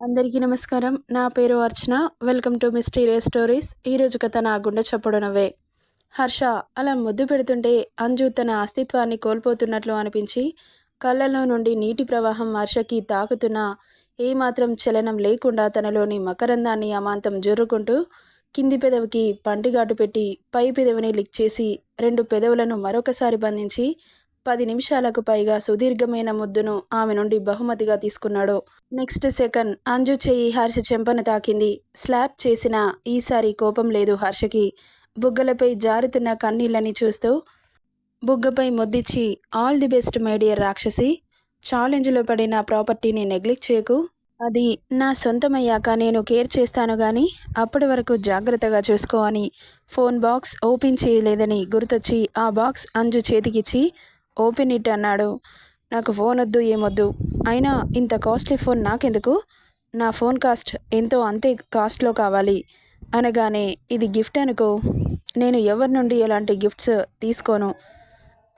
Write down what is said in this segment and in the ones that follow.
అందరికీ నమస్కారం. నా పేరు Archana. Welcome to mysterious stories. ఈరోజు కథ నా గుండె చప్పుడునవే హర్ష అలా ముద్దు పెడుతుంటే అంజు తన అస్తిత్వాన్ని కోల్పోతున్నట్లు అనిపించి కళ్ళల్లో నుండి నీటి ప్రవాహం హర్షకి తాకుతున్న ఏమాత్రం చలనం లేకుండా తనలోని మకరందాన్ని అమాంతం జుర్రుకుంటూ కింది పెదవికి పంటిగాటు పెట్టి పై పెదవిని లిక్ చేసి రెండు పెదవులను మరొకసారి బంధించి పది నిమిషాలకు పైగా సుదీర్ఘమైన ముద్దును ఆమె నుండి బహుమతిగా తీసుకున్నాడు. నెక్స్ట్ సెకండ్ అంజు చెయ్యి హర్ష చెంపను తాకింది. స్లాప్ చేసిన ఈసారి కోపం లేదు హర్షకి. బుగ్గలపై జారుతున్న కన్నీళ్ళని చూస్తూ బుగ్గపై ముద్దిచ్చి all the best my dear రాక్షసి. ఛాలెంజ్లో పడిన ప్రాపర్టీని నెగ్లెక్ట్ చేయకు. అది నా సొంతమయ్యాక నేను కేర్ చేస్తాను కానీ అప్పటి వరకు జాగ్రత్తగా చూసుకో అని ఫోన్ బాక్స్ ఓపెన్ చేయలేదని గుర్తొచ్చి ఆ బాక్స్ అంజు చేతికిచ్చి ఓపెన్ ఇట్ అన్నాడు. నాకు ఫోన్ వద్దు ఏమొద్దు. అయినా ఇంత కాస్ట్లీ ఫోన్ నాకెందుకు? నా ఫోన్ కాస్ట్ ఎంతో అంతే కాస్ట్లో కావాలి. అనగానే ఇది గిఫ్ట్ అనుకో. నేను ఎవరి నుండి ఎలాంటి గిఫ్ట్స్ తీసుకోను?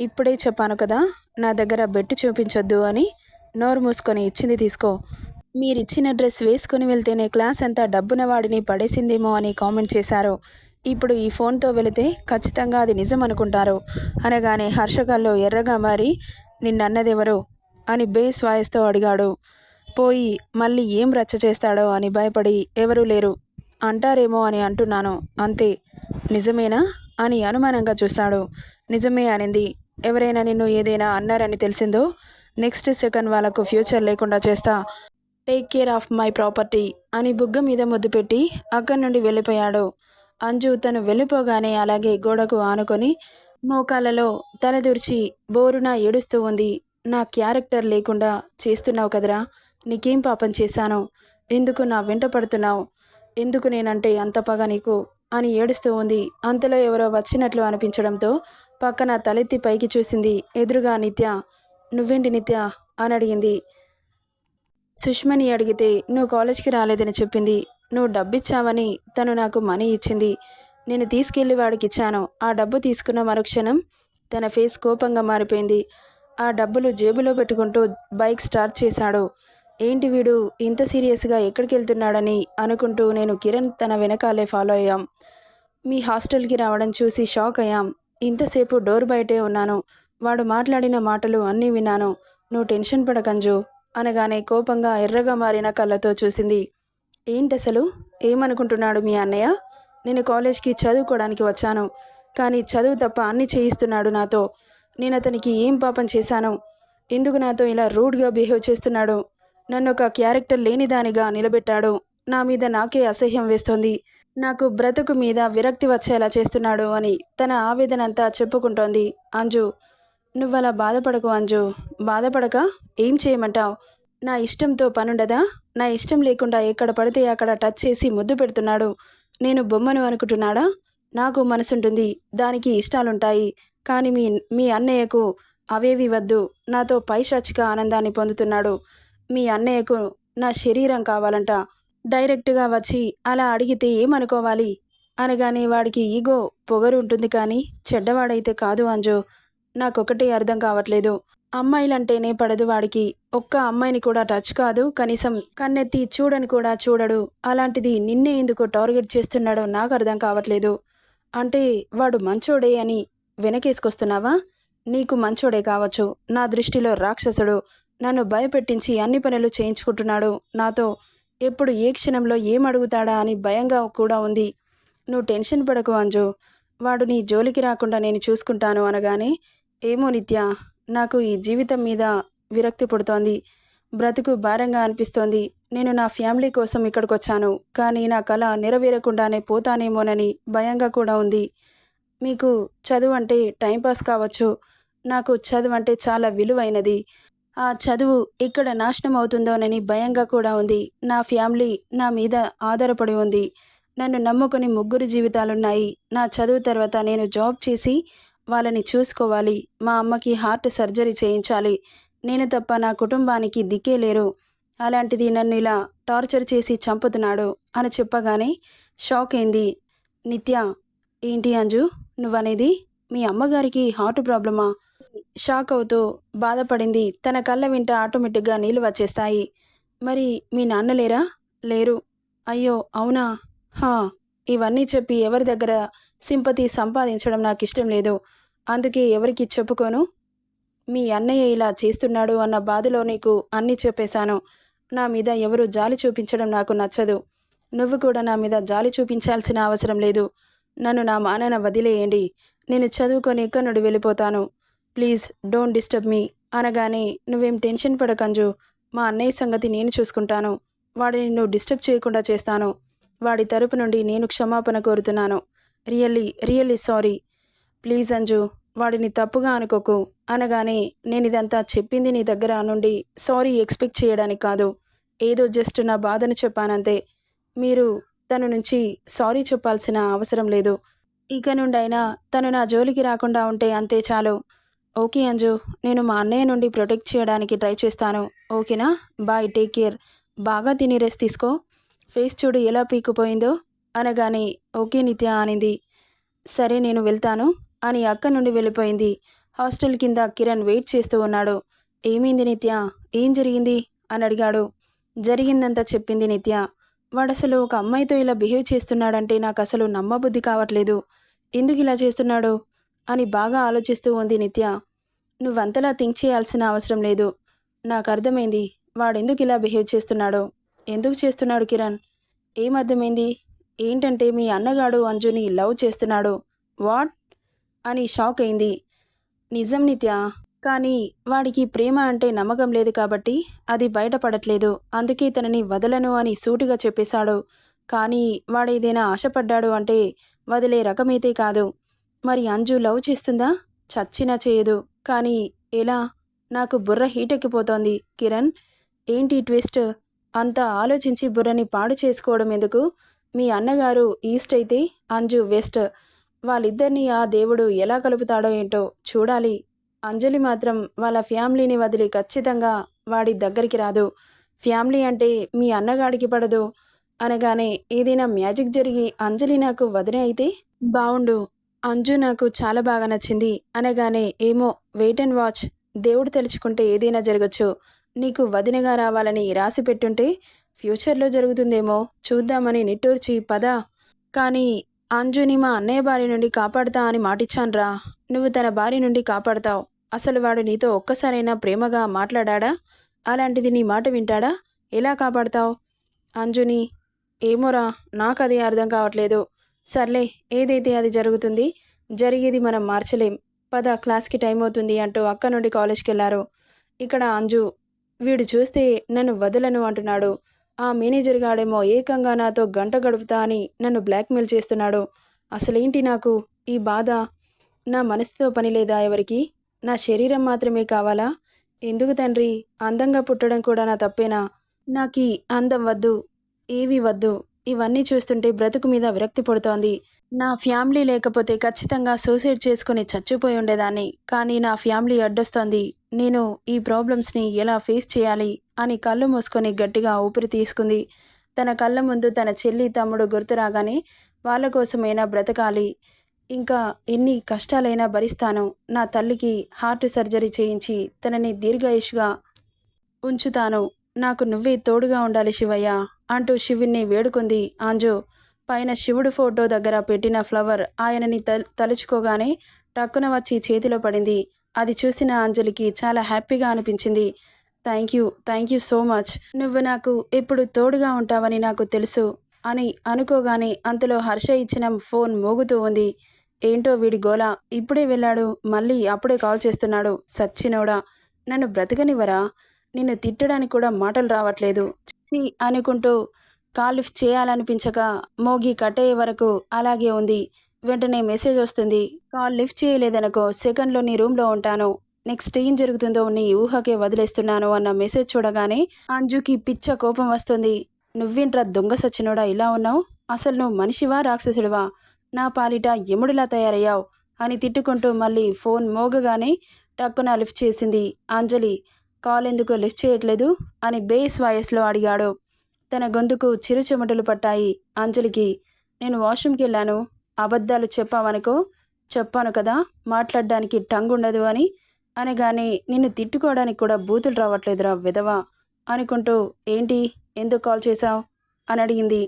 ఇప్పుడే చెప్పాను కదా నా దగ్గర బెట్టు చూపించొద్దు అని నోరు మూసుకొని ఇచ్చింది తీసుకో. మీరిచ్చిన డ్రెస్ వేసుకొని వెళ్తేనే క్లాస్ అంతా డబ్బున వాడిని పడేసిందేమో అని కామెంట్ చేశారు. ఇప్పుడు ఈ ఫోన్తో వెళితే ఖచ్చితంగా అది నిజం అనుకుంటారు. అనగానే హర్షకాల్లో ఎర్రగా మారి నిన్నన్నదెవరు? అని బేస్ వాయిస్తో అడిగాడు. పోయి మళ్ళీ ఏం రచ్చ చేస్తాడో? అని భయపడి ఎవరూ లేరు. అంటారేమో అని అంటున్నాను. అంతే. నిజమేనా? అని అనుమానంగా చూశాడు నిజమే అనింది. ఎవరైనా నిన్ను ఏదైనా అన్నారని తెలిసిందో? నెక్స్ట్ సెకండ్ వాళ్ళకు ఫ్యూచర్ లేకుండా చేస్తా. Take care of my property అని బుగ్గ మీద ముద్దు పెట్టి అక్కడి నుండి వెళ్ళిపోయాడు. అంజు తను వెళ్ళిపోగానే అలాగే గోడకు ఆనుకొని మోకాలలో తలదూర్చి బోరున ఏడుస్తూ ఉంది. నా క్యారెక్టర్ లేకుండా చేస్తున్నావు కదరా. నీకేం పాపం చేశాను? ఎందుకు నా వెంట పడుతున్నావు? ఎందుకు నేనంటే అంత పగ నీకు? అని ఏడుస్తూ ఉంది. అంతలో ఎవరో వచ్చినట్లు అనిపించడంతో పక్కన తలెత్తి పైకి చూసింది ఎదురుగా నిత్య. నువ్వేంటి నిత్య? అని అడిగింది. సుష్మని అడిగితే నువ్వు కాలేజ్కి రాలేదని చెప్పింది. నువ్వు డబ్బిచ్చావని తను నాకు మనీ ఇచ్చింది. నేను తీసుకెళ్ళి వాడికి ఇచ్చాను ఆ డబ్బు తీసుకున్న మరుక్షణం తన ఫేస్ కోపంగా మారిపోయింది. ఆ డబ్బులు జేబులో పెట్టుకుంటూ బైక్ స్టార్ట్ చేశాడు. ఏంటి వీడు ఇంత సీరియస్గా ఎక్కడికి వెళ్తున్నాడని అనుకుంటూ నేను కిరణ్ తన వెనకాలే ఫాలో అయ్యాం. మీ హాస్టల్కి రావడం చూసి షాక్ అయ్యాం. ఇంతసేపు డోర్ బయటే ఉన్నాను. వాడు మాట్లాడిన మాటలు అన్నీ విన్నాను. నువ్వు టెన్షన్ పడకంజు అనగానే కోపంగా ఎర్రగా మారిన కళ్ళతో చూసింది. ఏంటసలు? ఏమనుకుంటున్నాడు మీ అన్నయ్య? నేను కాలేజ్కి చదువుకోవడానికి వచ్చాను కానీ చదువు తప్ప అన్ని చేయిస్తున్నాడు నాతో. నేను అతనికి ఏం పాపం చేశాను? ఎందుకు నాతో ఇలా రూడ్గా బిహేవ్ చేస్తున్నాడు? నన్ను ఒక క్యారెక్టర్ లేనిదానిగా నిలబెట్టాడు. నా మీద నాకే అసహ్యం వేస్తోంది. నాకు బ్రతుకు మీద విరక్తి వచ్చేలా చేస్తున్నాడు అని తన ఆవేదన అంతా చెప్పుకుంటోంది అంజు. నువ్వలా బాధపడకు అంజు. బాధపడక? ఏం చేయమంటావు? నా ఇష్టంతో పనుండదా? నా ఇష్టం లేకుండా ఎక్కడ పడితే అక్కడ టచ్ చేసి ముద్దు పెడుతున్నాడు. నేను బొమ్మను అనుకుంటున్నాడా? నాకు మనసుంటుంది. దానికి ఇష్టాలుంటాయి. కానీ మీ మీ అన్నయ్యకు అవేవి వద్దు. నాతో పైశాచిక ఆనందాన్ని పొందుతున్నాడు. మీ అన్నయ్యకు నా శరీరం కావాలంట. డైరెక్ట్గా వచ్చి అలా అడిగితే ఏమనుకోవాలి? అనగానే వాడికి ఈగో పొగరు ఉంటుంది కానీ చెడ్డవాడైతే కాదు అంజు. నాకొకటే అర్థం కావట్లేదు. అమ్మాయిలంటేనే పడదు వాడికి. ఒక్క అమ్మాయిని కూడా టచ్ కాదు. కనీసం కన్నెత్తి చూడని కూడా చూడడు. అలాంటిది నిన్నే ఎందుకు టార్గెట్ చేస్తున్నాడో నాకు అర్థం కావట్లేదు. అంటే వాడు మంచోడే అని వెనకేసుకొస్తున్నావా? నీకు మంచోడే కావచ్చు. నా దృష్టిలో రాక్షసుడు. నన్ను భయపెట్టించి అన్ని పనులు చేయించుకుంటున్నాడు. నాతో ఎప్పుడు ఏ క్షణంలో ఏం అడుగుతాడా అని భయంగా కూడా ఉంది. నువ్వు టెన్షన్ పడకు అంజు. వాడు నీ జోలికి రాకుండా నేను చూసుకుంటాను అనగానే ఏమో నిత్య నాకు ఈ జీవితం మీద విరక్తి పుడుతోంది. బ్రతుకు భారంగా అనిపిస్తోంది. నేను నా ఫ్యామిలీ కోసం ఇక్కడికి వచ్చాను కానీ నా కళ నెరవేరకుండానే పోతానేమోనని భయంగా కూడా ఉంది. మీకు చదువు అంటే టైంపాస్ కావచ్చు. నాకు చదువు అంటే చాలా విలువైనది. ఆ చదువు ఇక్కడ నాశనం అవుతుందోనని భయంగా కూడా ఉంది. నా ఫ్యామిలీ నా మీద ఆధారపడి ఉంది. నన్ను నమ్ముకుని ముగ్గురు జీవితాలున్నాయి. నా చదువు తర్వాత నేను జాబ్ చేసి వాళ్ళని చూసుకోవాలి. మా అమ్మకి హార్ట్ సర్జరీ చేయించాలి. నేను తప్ప నా కుటుంబానికి దిక్కే లేరు. అలాంటిది నన్ను ఇలా టార్చర్ చేసి చంపుతున్నాడు అని చెప్పగానే షాక్ అయింది. నిత్య ఏంటి అంజు? నువ్వనేది? మీ అమ్మగారికి హార్ట్ ప్రాబ్లమా? షాక్ అవుతూ బాధపడింది. తన కళ్ళ వింట ఆటోమేటిక్గా నీళ్ళు వచ్చేస్తాయి. మరి మీ నాన్న లేరా? లేరు. అయ్యో అవునా? హా ఇవన్నీ చెప్పి ఎవరి దగ్గర సింపతి సంపాదించడం నాకు ఇష్టం లేదు. అందుకే ఎవరికి చెప్పుకోను? మీ అన్నయ్య ఇలా చేస్తున్నాడు అన్న బాధలో నీకు అన్నీ చెప్పేశాను. నా మీద ఎవరు జాలి చూపించడం నాకు నచ్చదు. నువ్వు కూడా నా మీద జాలి చూపించాల్సిన అవసరం లేదు. నన్ను నా మానన వదిలేయండి. నేను చదువుకొని కన్నుడు వెళ్ళిపోతాను. Please don't disturb me. అనగానే నువ్వేం టెన్షన్ పడకంజు. మా అన్నయ్య సంగతి నేను చూసుకుంటాను. వాడిని నువ్వు డిస్టర్బ్ చేయకుండా చేస్తాను. వాడి తరపు నుండి నేను క్షమాపణ కోరుతున్నాను. Really really sorry. Please Anju వాడిని తప్పుగా అనుకోకు. అనగానే నేను ఇదంతా చెప్పింది నీ దగ్గర నుండి సారీ ఎక్స్పెక్ట్ చేయడానికి కాదు. ఏదో జస్ట్ నా బాధను చెప్పానంతే. మీరు తన నుంచి సారీ చెప్పాల్సిన అవసరం లేదు. ఇక నుండైనా తను నా జోలికి రాకుండా ఉంటే అంతే చాలు. ఓకే అంజు నేను మా అన్నయ్య నుండి ప్రొటెక్ట్ చేయడానికి ట్రై చేస్తాను. ఓకేనా? Bye take care. బాగా తిని రెస్ట్ తీసుకో. ఫేస్ చూడు ఎలా పీకుపోయిందో అనగానే ఓకే నిత్య అనింది. సరే నేను వెళ్తాను. అని అక్క నుండి వెళ్ళిపోయింది. హాస్టల్ కింద కిరణ్ వెయిట్ చేస్తూ ఉన్నాడు. ఏమైంది నిత్య? ఏం జరిగింది? అని అడిగాడు. జరిగిందంతా చెప్పింది నిత్య. వాడు అసలు ఒక అమ్మాయితో ఇలా బిహేవ్ చేస్తున్నాడంటే నాకు అసలు నమ్మబుద్ధి కావట్లేదు. ఎందుకు ఇలా చేస్తున్నాడు? అని బాగా ఆలోచిస్తూ ఉంది నిత్య. నువ్వంతలా థింక్ చేయాల్సిన అవసరం లేదు. నాకు అర్థమైంది వాడెందుకు ఇలా బిహేవ్ చేస్తున్నాడో? ఎందుకు చేస్తున్నాడు కిరణ్? ఏం అర్థమైంది ఏంటంటే మీ అన్నగాడు అంజుని లవ్ చేస్తున్నాడు. వాట్? అని షాక్ అయింది. నిజం నిత్య కానీ వాడికి ప్రేమ అంటే నమ్మకం లేదు కాబట్టి అది బయటపడట్లేదు. అందుకే తనని వదలను అని సూటిగా చెప్పేశాడు. కానీ వాడేదైనా ఆశపడ్డాడు అంటే వదిలే రకమైతే కాదు. మరి అంజు లవ్ చేస్తుందా? చచ్చినా చేయదు. కానీ ఎలా? నాకు బుర్ర హీటెక్కిపోతోంది. కిరణ్ ఏంటి ట్విస్ట్? అంతా ఆలోచించి బుర్రని పాడు చేసుకోవడం ఎందుకు? మీ అన్నగారు ఈస్ట్ అయితే అంజు వెస్ట్. వాళ్ళిద్దరినీ ఆ దేవుడు ఎలా కలుపుతాడో ఏంటో చూడాలి. అంజలి మాత్రం వాళ్ళ ఫ్యామిలీని వదిలి ఖచ్చితంగా వాడి దగ్గరికి రాదు. ఫ్యామిలీ అంటే మీ అన్నగాడికి పడదు. అనగానే ఏదైనా మ్యాజిక్ జరిగి అంజలి నాకు వదిన అయితే బావుండు. అంజు నాకు చాలా బాగా నచ్చింది. అనగానే ఏమో వెయిట్ అండ్ వాచ్ దేవుడు తెలుసుకుంటే ఏదైనా జరగచ్చు. నీకు వదినగా రావాలని రాసి పెట్టుంటే ఫ్యూచర్లో జరుగుతుందేమో చూద్దామని నిట్టూర్చి పద. కానీ అంజుని మా అన్నయ్య భార్య నుండి కాపాడుతా అని మాటిచ్చాన్రా. నువ్వు తన భార్య నుండి కాపాడతావు. అసలు వాడు నీతో ఒక్కసారైనా ప్రేమగా మాట్లాడా అలాంటిది నీ మాట వింటాడా? ఎలా కాపాడతావు? అంజుని ఏమోరా నాకు అది అర్థం కావట్లేదు. సర్లే ఏదైతే అది జరుగుతుంది జరిగేది మనం మార్చలేం. పద క్లాస్కి టైం అవుతుంది అంటూ అక్క నుండి కాలేజ్కి వెళ్ళారు ఇక్కడ అంజు వీడు చూస్తే నన్ను వదలను అంటున్నాడు. ఆ మేనేజర్ గాడేమో ఏకంగా నాతో గంట గడుపుతా అని నన్ను బ్లాక్మెయిల్ చేస్తున్నాడు. అసలేంటి నాకు? ఈ బాధ? నా మనసుతో పని లేదా ఎవరికి? నా శరీరం మాత్రమే కావాలా? ఎందుకు తండ్రి? అందంగా పుట్టడం కూడా నా తప్పేనా? నాకు అందం వద్దు. ఏవి వద్దు. ఇవన్నీ చూస్తుంటే బ్రతుకు మీద విరక్తి పడుతోంది. నా ఫ్యామిలీ లేకపోతే ఖచ్చితంగా సూసైడ్ చేసుకుని చచ్చిపోయి ఉండేదాన్ని. కానీ నా ఫ్యామిలీ అడ్డొస్తోంది. నేను ఈ ప్రాబ్లమ్స్ని ఎలా ఫేస్ చేయాలి? అని కళ్ళు మూసుకొని గట్టిగా ఊపిరి తీసుకుంది. తన కళ్ళ ముందు తన చెల్లి తమ్ముడు గుర్తు రాగానే వాళ్ళ కోసమైనా బ్రతకాలి. ఇంకా ఎన్ని కష్టాలైనా భరిస్తాను. నా తల్లికి హార్ట్ సర్జరీ చేయించి తనని దీర్ఘాయుష్గా ఉంచుతాను. నాకు నువ్వే తోడుగా ఉండాలి శివయ్య అంటూ శివుణ్ణి వేడుకుంది ఆంజు పైన శివుడు ఫోటో దగ్గర పెట్టిన ఫ్లవర్ ఆయనని తల్ తలుచుకోగానే టక్కున వచ్చి చేతిలో పడింది. అది చూసిన అంజలికి చాలా హ్యాపీగా అనిపించింది. Thank you thank you so much. నువ్వు నాకు ఎప్పుడు తోడుగా ఉంటావని నాకు తెలుసు అని అనుకోగానే అంతలో హర్ష ఇచ్చిన ఫోన్ మోగుతూ ఉంది. ఏంటో వీడి గోల ఇప్పుడే వెళ్ళాడు మళ్ళీ అప్పుడే కాల్ చేస్తున్నాడు సచ్చినోడా. నన్ను బ్రతకనివ్వరా? నిన్ను తిట్టడానికి కూడా మాటలు రావట్లేదు. చి అనుకుంటూ కాల్ లిఫ్ట్ చేయాలనిపించక మోగి కట్టయ్యే వరకు అలాగే ఉంది. వెంటనే మెసేజ్ వస్తుంది. కాల్ లిఫ్ట్ చేయలేదనుకో సెకండ్లో నీ రూమ్లో ఉంటాను. నెక్స్ట్ ఏం జరుగుతుందో నీ ఊహకే వదిలేస్తున్నాను అన్న మెసేజ్ చూడగానే అంజుకి పిచ్చ కోపం వస్తుంది. నువ్వేంట్రా దొంగ సచ్చినోడా? ఇలా ఉన్నావు? అసలు నువ్వు మనిషివా రాక్షసుడివా? నా పాలిట ఎముడిలా తయారయ్యావు అని తిట్టుకుంటూ మళ్ళీ ఫోన్ మోగగానే టక్కున లిఫ్ట్ చేసింది అంజలి. కాల్ ఎందుకు లిఫ్ట్ చేయట్లేదు? అని బేస్ వాయిస్లో అడిగాడు. తన గొంతుకు చిరు చెమటలు పట్టాయి అంజలికి. నేను వాష్రూమ్కి వెళ్ళాను అబద్ధాలు చెప్పావనుకో? చెప్పాను కదా? మాట్లాడడానికి టంగ్ ఉండదు అని అనగానే నిన్ను తిట్టుకోవడానికి కూడా బూతులు రావట్లేదురా విధవా అనుకుంటూ ఏంటి? ఎందుకు కాల్ చేశావు? అని అడిగింది.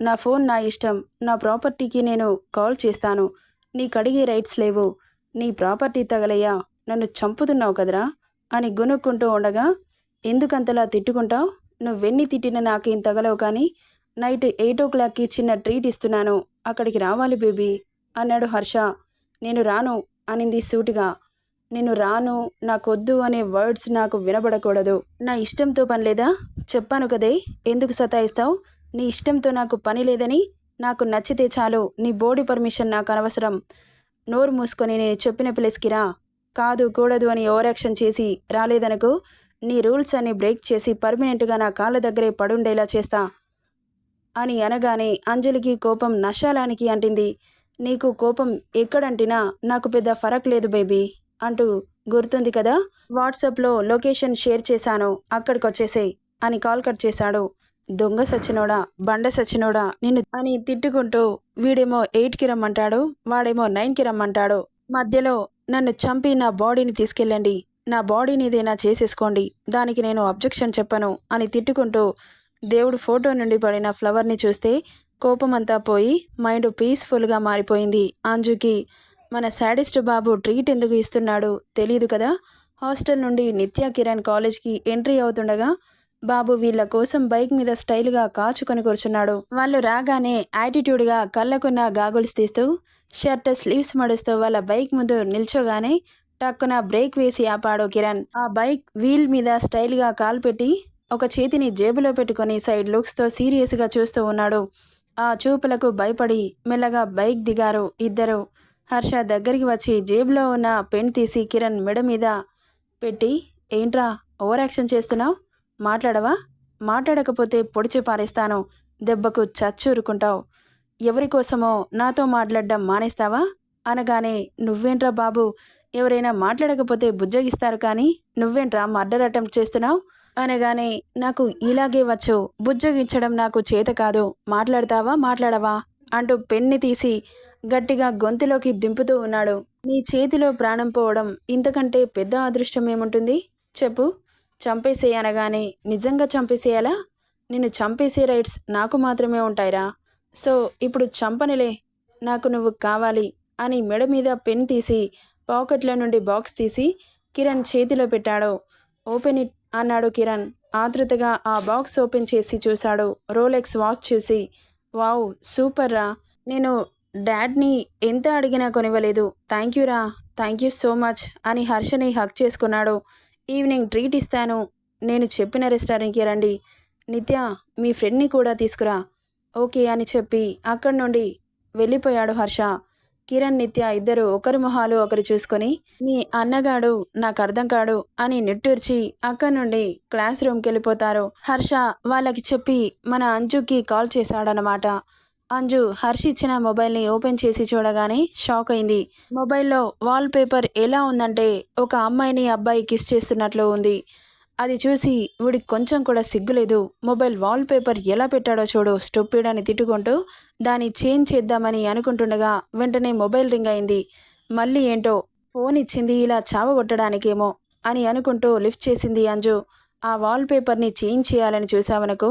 నా ఫోన్ నా ఇష్టం. నా ప్రాపర్టీకి నేను కాల్ చేస్తాను. నీకు అడిగే రైట్స్ లేవు. నీ ప్రాపర్టీ తగలయ్యా. నన్ను చంపుతున్నావు కదరా? అని గునుక్కుంటూ ఉండగా ఎందుకంతలా తిట్టుకుంటావు? నువ్వెన్ని తిట్టినా నాకేం తగలవు కానీ నైట్ ఎయిట్ ఓ క్లాక్కి చిన్న ట్రీట్ ఇస్తున్నాను. అక్కడికి రావాలి బేబీ అన్నాడు హర్ష. నేను రాను అనింది సూటిగా. నేను రాను నాకొద్దు అనే వర్డ్స్ నాకు వినబడకూడదు. నా ఇష్టంతో పని లేదా? చెప్పాను కదే ఎందుకు సతాయిస్తావు? నీ ఇష్టంతో నాకు పని లేదని నాకు నచ్చితే చాలు నీ బోడీ పర్మిషన్ నాకు అనవసరం. నోరు మూసుకొని నేను చెప్పిన ప్లేస్కి రా. కాదు కూడదు అని ఓవరాక్షన్ చేసి రాలేదనుకో నీ రూల్స్ అన్ని బ్రేక్ చేసి పర్మనెంట్గా నా కాళ్ళ దగ్గరే పడుండేలా చేస్తా అని అనగానే అంజలికి కోపం నశాలానికి అంటింది. నీకు కోపం ఎక్కడంటినా నాకు పెద్ద ఫరక్ లేదు బేబీ. అంటూ గుర్తుంది కదా? వాట్సాప్లో లొకేషన్ షేర్ చేశాను అక్కడికి వచ్చేసేయ్ అని కాల్ కట్ చేశాడు. దొంగ సచ్చినోడా బండ సచ్చినోడా నిన్ను అని తిట్టుకుంటూ వీడేమో ఎయిట్కి రమ్మంటాడు వాడేమో నైన్కి రమ్మంటాడు. మధ్యలో నన్ను చంపి నా బాడీని తీసుకెళ్ళండి నా బాడీని ఏదైనా చేసేసుకోండి దానికి నేను అబ్జెక్షన్ చెప్పను అని తిట్టుకుంటూ దేవుడు ఫోటో నుండి పడిన ఫ్లవర్ని చూస్తే కోపమంతా పోయి మైండ్ పీస్ఫుల్గా మారిపోయింది. అంజుకి మన శాడిస్ట్ బాబు ట్రీట్ ఎందుకు ఇస్తున్నాడు తెలియదు కదా? హాస్టల్ నుండి నిత్య కిరణ్ కాలేజ్కి ఎంట్రీ అవుతుండగా బాబు వీళ్ళ కోసం బైక్ మీద స్టైల్గా కాచుకొని కూర్చున్నాడు. వాళ్ళు రాగానే యాటిట్యూడ్గా కళ్ళకున్న గాగుల్స్ తీస్తూ షర్ట్ స్లీవ్స్ మడుస్తూ వాళ్ళ బైక్ ముందు నిల్చోగానే టక్కున బ్రేక్ వేసి ఆపాడు కిరణ్. ఆ బైక్ వీల్ మీద స్టైల్గా కాలు పెట్టి ఒక చేతిని జేబులో పెట్టుకొని సైడ్ లుక్స్తో సీరియస్గా చూస్తూ ఉన్నాడు. ఆ చూపులకు భయపడి మెల్లగా బైక్ దిగారు ఇద్దరు. హర్ష దగ్గరికి వచ్చి జేబులో ఉన్న పెన్ తీసి కిరణ్ మెడ మీద పెట్టి ఏంట్రా ఓవర్ యాక్షన్ చేస్తున్నావు? మాట్లాడవా? మాట్లాడకపోతే పొడిచి పారేస్తాను దెబ్బకు చచ్చూరుకుంటావు. ఎవరి కోసమో నాతో మాట్లాడడం మానేస్తావా? అనగానే నువ్వేంట్రా బాబు? ఎవరైనా మాట్లాడకపోతే బుజ్జగిస్తారు కానీ నువ్వేంట్రా మర్డర్ అటెంప్ట్ చేస్తున్నావు? అనగానే నాకు ఇలాగే వచ్చు. బుజ్జగించడం నాకు చేత కాదు. మాట్లాడతావా? మాట్లాడవా? అంటూ పెన్ని తీసి గట్టిగా గొంతులోకి దింపుతూ ఉన్నాడు. నీ చేతిలో ప్రాణం పోవడం ఇంతకంటే పెద్ద అదృష్టం ఏముంటుంది చెప్పు చంపేసేయనగానే నిజంగా చంపేసేయాలా? నిన్ను చంపేసే రైట్స్ నాకు మాత్రమే ఉంటాయిరా. సో ఇప్పుడు చంపనిలే. నాకు నువ్వు కావాలి అని మెడ మీద పెన్ తీసి పాకెట్ల నుండి బాక్స్ తీసి కిరణ్ చేతిలో పెట్టాడు. ఓపెన్ ఇట్ అన్నాడు కిరణ్. ఆతృతగా ఆ బాక్స్ ఓపెన్ చేసి చూశాడు. రోలెక్స్ వాచ్ చూసి వావ్ సూపర్ రా. నేను డాడ్ని ఎంత అడిగినా కొనివ్వలేదు. థ్యాంక్ యూ రా. థ్యాంక్ యూ సో మచ్ అని హర్షని హక్ చేసుకున్నాడు. ఈవినింగ్ ట్రీట్ ఇస్తాను. నేను చెప్పిన రెస్టారెంట్కి రండి. నిత్య మీ ఫ్రెండ్ని కూడా తీసుకురా. ఓకే అని చెప్పి అక్కడి నుండి వెళ్ళిపోయాడు హర్ష. కిరణ్ నిత్య ఇద్దరు ఒకరి మొహాలు ఒకరు చూసుకొని మీ అన్నగాడు నాకు అర్థం కాడు అని నిట్టూర్చి అక్కడి నుండి క్లాస్ రూమ్కి వెళ్ళిపోతారు. హర్ష వాళ్ళకి చెప్పి మన అంజుకి కాల్ చేశాడనమాట అంజు హర్ష ఇచ్చిన మొబైల్ని ఓపెన్ చేసి చూడగానే షాక్ అయింది. మొబైల్లో వాల్ పేపర్ ఎలా ఉందంటే ఒక అమ్మాయిని అబ్బాయి కిస్ చేస్తున్నట్లు ఉంది. అది చూసి వీడికి కొంచెం కూడా సిగ్గులేదు మొబైల్ వాల్ పేపర్ ఎలా పెట్టాడో చూడు స్టూపిడ్ అని తిట్టుకుంటూ దాన్ని చేంజ్ చేద్దామని అనుకుంటుండగా వెంటనే మొబైల్ రింగ్ అయింది. మళ్ళీ ఏంటో ఫోన్ ఇచ్చింది ఇలా చావగొట్టడానికేమో అని అనుకుంటూ లిఫ్ట్ చేసింది అంజు. ఆ వాల్ పేపర్ని చేంజ్ చేయాలని చూసావనకు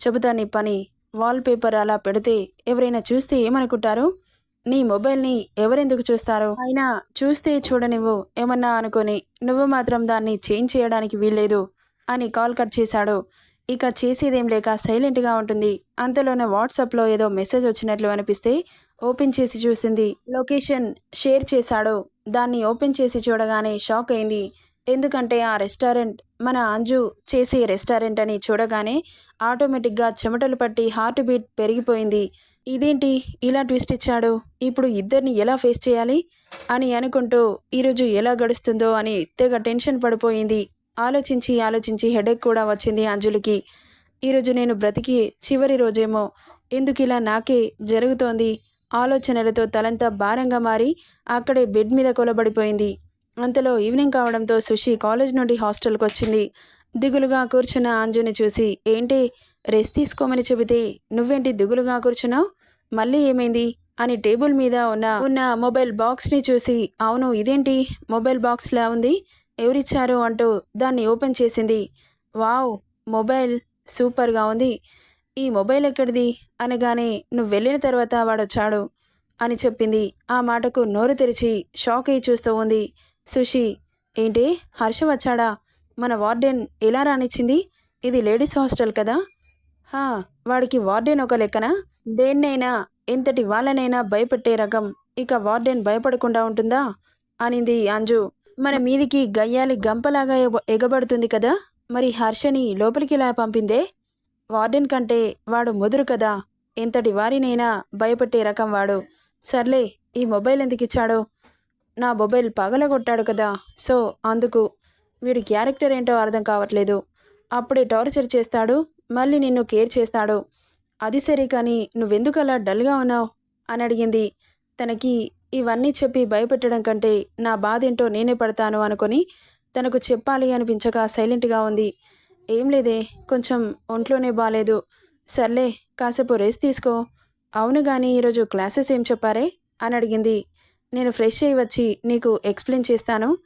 చెబుతా నీ పని. వాల్ పేపర్ అలా పెడితే ఎవరైనా చూస్తే ఏమనుకుంటారు? నీ మొబైల్ని ఎవరెందుకు చూస్తారు? అయినా చూస్తే చూడనివ్వు ఏమన్నా అనుకొని నువ్వు మాత్రం దాన్ని చేంజ్ చేయడానికి వీల్లేదు అని కాల్ కట్ చేశాడు. ఇక చేసేదేం లేక సైలెంట్గా ఉంటుంది. అంతలోనే వాట్సాప్లో ఏదో మెసేజ్ వచ్చినట్లు అనిపిస్తే ఓపెన్ చేసి చూసింది. లొకేషన్ షేర్ చేశాడు. దాన్ని ఓపెన్ చేసి చూడగానే షాక్ అయింది. ఎందుకంటే ఆ రెస్టారెంట్ మన అంజు చేసే రెస్టారెంట్ అని చూడగానే ఆటోమేటిక్గా చెమటలు పట్టి హార్ట్ బీట్ పెరిగిపోయింది. ఇదేంటి? ఇలా ట్విస్ట్ ఇచ్చాడు. ఇప్పుడు ఇద్దరిని ఎలా ఫేస్ చేయాలి? అని అనుకుంటూ ఈరోజు ఎలా గడుస్తుందో అని తెగ టెన్షన్ పడిపోయింది. ఆలోచించి ఆలోచించి హెడేక్ కూడా వచ్చింది అంజలికి. ఈరోజు నేను బ్రతికి చివరి రోజేమో. ఎందుకు ఇలా నాకే జరుగుతోంది? ఆలోచనలతో తలంతా భారంగా మారి అక్కడే బెడ్ మీద కొలబడిపోయింది. అంతలో ఈవినింగ్ కావడంతో సుషి కాలేజ్ నుండి హాస్టల్కి వచ్చింది. దిగులుగా కూర్చున్న అంజుని చూసి ఏంటి? రెస్ట్ తీసుకోమని చెబితే నువ్వేంటి దిగులుగా కూర్చున్నావు? మళ్ళీ ఏమైంది? అని టేబుల్ మీద ఉన్న ఉన్న మొబైల్ బాక్స్ని చూసి అవును ఇదేంటి? మొబైల్ బాక్స్లా ఉంది? ఎవరిచ్చారు? అంటూ దాన్ని ఓపెన్ చేసింది. వావ్ మొబైల్ సూపర్గా ఉంది. ఈ మొబైల్ ఎక్కడిది? అనగానే నువ్వు వెళ్ళిన తర్వాత వాడొచ్చాడు అని చెప్పింది. ఆ మాటకు నోరు తెరిచి షాక్ అయి చూస్తూ ఉంది. సుషి ఏంటి? హర్ష వచ్చాడా? మన వార్డెన్ ఎలా రానిచ్చింది? ఇది లేడీస్ హాస్టల్ కదా? హా వాడికి వార్డెన్ ఒక లెక్కన? దేన్నైనా ఎంతటి వాళ్ళనైనా భయపెట్టే రకం. ఇక వార్డెన్ భయపడకుండా ఉంటుందా? అనింది అంజు. మన మీదికి గయ్యాలి గంపలాగా ఎగబడుతుంది కదా? మరి హర్షని లోపలికి ఇలా పంపిందే? వార్డెన్ కంటే వాడు ముదురు కదా? ఎంతటి వారినైనా భయపెట్టే రకం వాడు. సర్లే ఈ మొబైల్ ఎందుకు ఇచ్చాడో? నా మొబైల్ పగలగొట్టాడు కదా. సో అందుకు. వీడి క్యారెక్టర్ ఏంటో అర్థం కావట్లేదు. అప్పుడే టార్చర్ చేస్తాడు. మళ్ళీ నిన్ను కేర్ చేస్తాడు? అది సరే కానీ నువ్వెందుకు అలా డల్గా ఉన్నావు? అని అడిగింది. తనకి ఇవన్నీ చెప్పి భయపెట్టడం కంటే నా బాధ ఏంటో నేనే పడతాను అనుకొని తనకు చెప్పాలి అనిపించక సైలెంట్గా ఉంది. ఏం లేదే కొంచెం ఒంట్లోనే బాగాలేదు సర్లే కాసేపు రెస్ట్ తీసుకో. అవును కానీ ఈరోజు క్లాసెస్ ఏం చెప్పారే? అని అడిగింది. నేను ఫ్రెష్ అయ్యి వచ్చి నీకు ఎక్స్ప్లెయిన్ చేస్తాను.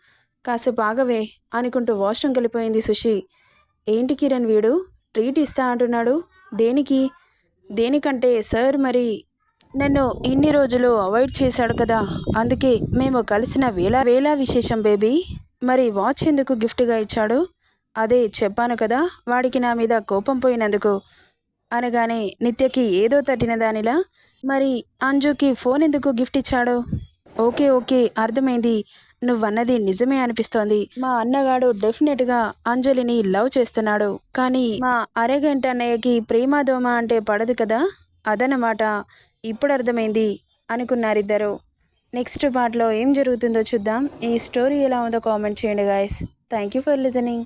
కాసేపు ఆగవే అనుకుంటూ వాష్రూమ్కి వెళ్ళిపోయింది సుషి ఏంటి కిరణ్ వీడు? ట్రీట్ ఇస్తా అంటున్నాడు. దేనికి? దేనికంటే సార్ మరి నన్ను ఇన్ని రోజులు అవాయిడ్ చేశాడు కదా. అందుకే మేము కలిసిన వేళ వేళ విశేషం బేబీ. మరి వాచ్ ఎందుకు గిఫ్ట్గా ఇచ్చాడు? అదే చెప్పాను కదా వాడికి నా మీద కోపం పోయినందుకు. అనగానే నిత్యకి ఏదో తట్టిన దానిలా మరి అంజుకి ఫోన్ ఎందుకు గిఫ్ట్ ఇచ్చాడు? ఓకే ఓకే అర్థమైంది. నువ్వన్నది నిజమే అనిపిస్తోంది. మా అన్నగాడు డెఫినెట్గా అంజలిని లవ్ చేస్తున్నాడు. కానీ మా అరగంట అన్నయ్యకి ప్రేమాదోమ అంటే పడదు కదా? అదనమాట ఇప్పుడు అర్థమైంది అనుకున్నారిద్దరు. నెక్స్ట్ పార్ట్లో ఏం జరుగుతుందో చూద్దాం. ఈ స్టోరీ ఎలా ఉందో కామెంట్ చేయండి guys. Thank you for listening.